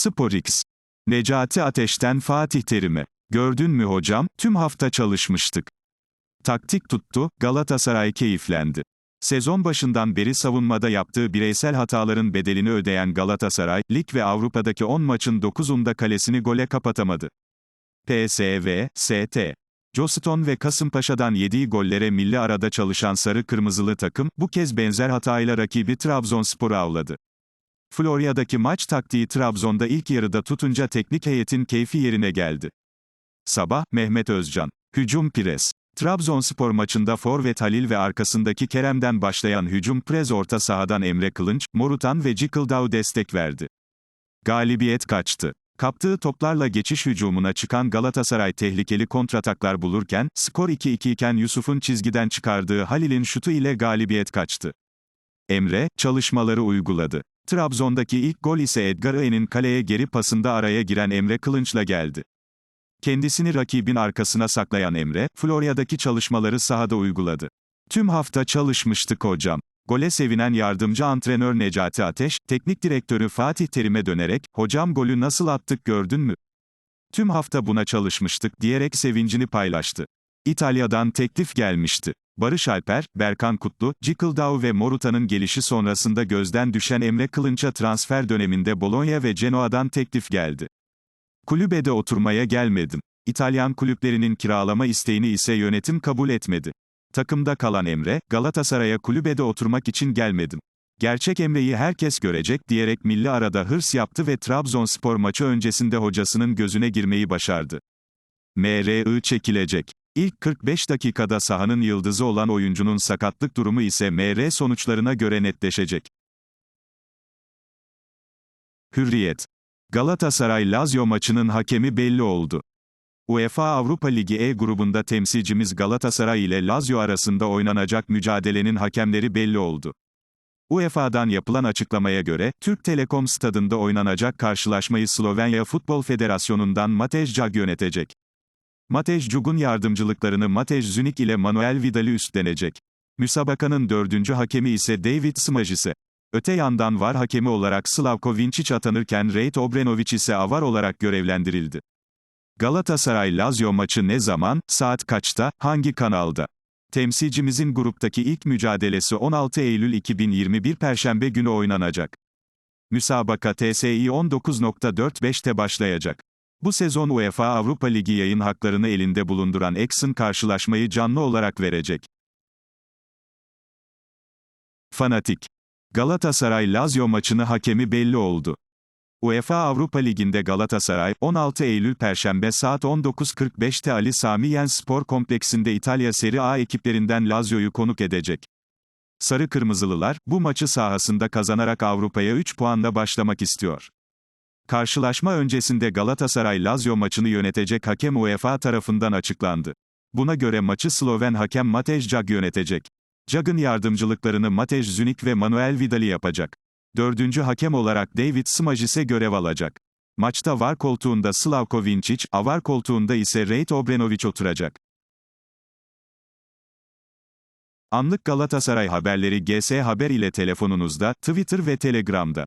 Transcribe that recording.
SporX. Necati Ateş'ten Fatih Terim'e. Gördün mü hocam, tüm hafta çalışmıştık. Taktik tuttu, Galatasaray keyiflendi. Sezon başından beri savunmada yaptığı bireysel hataların bedelini ödeyen Galatasaray, lig ve Avrupa'daki 10 maçın 9'unda kalesini gole kapatamadı. PSV, ST. Joston ve Kasımpaşa'dan yediği gollere milli arada çalışan sarı kırmızılı takım, bu kez benzer hatayla rakibi Trabzonspor'u avladı. Florya'daki maç taktiği Trabzon'da ilk yarıda tutunca teknik heyetin keyfi yerine geldi. Sabah, Mehmet Özcan. Hücum pres. Trabzonspor maçında forvet Halil ve arkasındaki Kerem'den başlayan hücum prez orta sahadan Emre Kılınç, Morutan ve Cikıldao destek verdi. Galibiyet kaçtı. Kaptığı toplarla geçiş hücumuna çıkan Galatasaray tehlikeli kontrataklar bulurken, skor 2-2 iken Yusuf'un çizgiden çıkardığı Halil'in şutu ile galibiyet kaçtı. Emre, çalışmaları uyguladı. Trabzon'daki ilk gol ise Edgar Öğen'in kaleye geri pasında araya giren Emre Kılınç'la geldi. Kendisini rakibin arkasına saklayan Emre, Florya'daki çalışmaları sahada uyguladı. Tüm hafta çalışmıştık hocam. Gole sevinen yardımcı antrenör Necati Ateş, teknik direktörü Fatih Terim'e dönerek, hocam golü nasıl attık gördün mü? Tüm hafta buna çalışmıştık diyerek sevincini paylaştı. İtalya'dan teklif gelmişti. Barış Alper, Berkan Kutlu, Cikıldao ve Moruta'nın gelişi sonrasında gözden düşen Emre Kılınç'a transfer döneminde Bologna ve Genoa'dan teklif geldi. Kulübede oturmaya gelmedim. İtalyan kulüplerinin kiralama isteğini ise yönetim kabul etmedi. Takımda kalan Emre, Galatasaray'a kulübede oturmak için gelmedim. Gerçek Emre'yi herkes görecek diyerek milli arada hırs yaptı ve Trabzonspor maçı öncesinde hocasının gözüne girmeyi başardı. MRI çekilecek. İlk 45 dakikada sahanın yıldızı olan oyuncunun sakatlık durumu ise MR sonuçlarına göre netleşecek. Hürriyet. Galatasaray-Lazio maçının hakemi belli oldu. UEFA Avrupa Ligi E grubunda temsilcimiz Galatasaray ile Lazio arasında oynanacak mücadelenin hakemleri belli oldu. UEFA'dan yapılan açıklamaya göre, Türk Telekom stadında oynanacak karşılaşmayı Slovenya Futbol Federasyonu'ndan Matej Cag yönetecek. Matej Cug'un yardımcılıklarını Matej Zünik ile Manuel Vidal'i üstlenecek. Müsabakanın dördüncü hakemi ise David Smajise. Öte yandan var hakemi olarak Slavko Vinčić atanırken Rejt Obrenović ise avar olarak görevlendirildi. Galatasaray-Lazio maçı ne zaman, saat kaçta, hangi kanalda? Temsilcimizin gruptaki ilk mücadelesi 16 Eylül 2021 Perşembe günü oynanacak. Müsabaka TSI 19.45'te başlayacak. Bu sezon UEFA Avrupa Ligi yayın haklarını elinde bulunduran Exxon karşılaşmayı canlı olarak verecek. Fanatik. Galatasaray-Lazio maçını hakemi belli oldu. UEFA Avrupa Ligi'nde Galatasaray, 16 Eylül Perşembe saat 19.45'te Ali Sami Yen Spor Kompleksinde İtalya Serie A ekiplerinden Lazio'yu konuk edecek. Sarı Kırmızılılar, bu maçı sahasında kazanarak Avrupa'ya 3 puanla başlamak istiyor. Karşılaşma öncesinde Galatasaray-Lazio maçını yönetecek hakem UEFA tarafından açıklandı. Buna göre maçı Sloven hakem Matej Cag yönetecek. Cag'ın yardımcılıklarını Matej Zünik ve Manuel Vidal'i yapacak. Dördüncü hakem olarak David Smajise görev alacak. Maçta var koltuğunda Slavko Vinčić, avar koltuğunda ise Rejt Obrenović oturacak. Anlık Galatasaray haberleri GS Haber ile telefonunuzda, Twitter ve Telegram'da.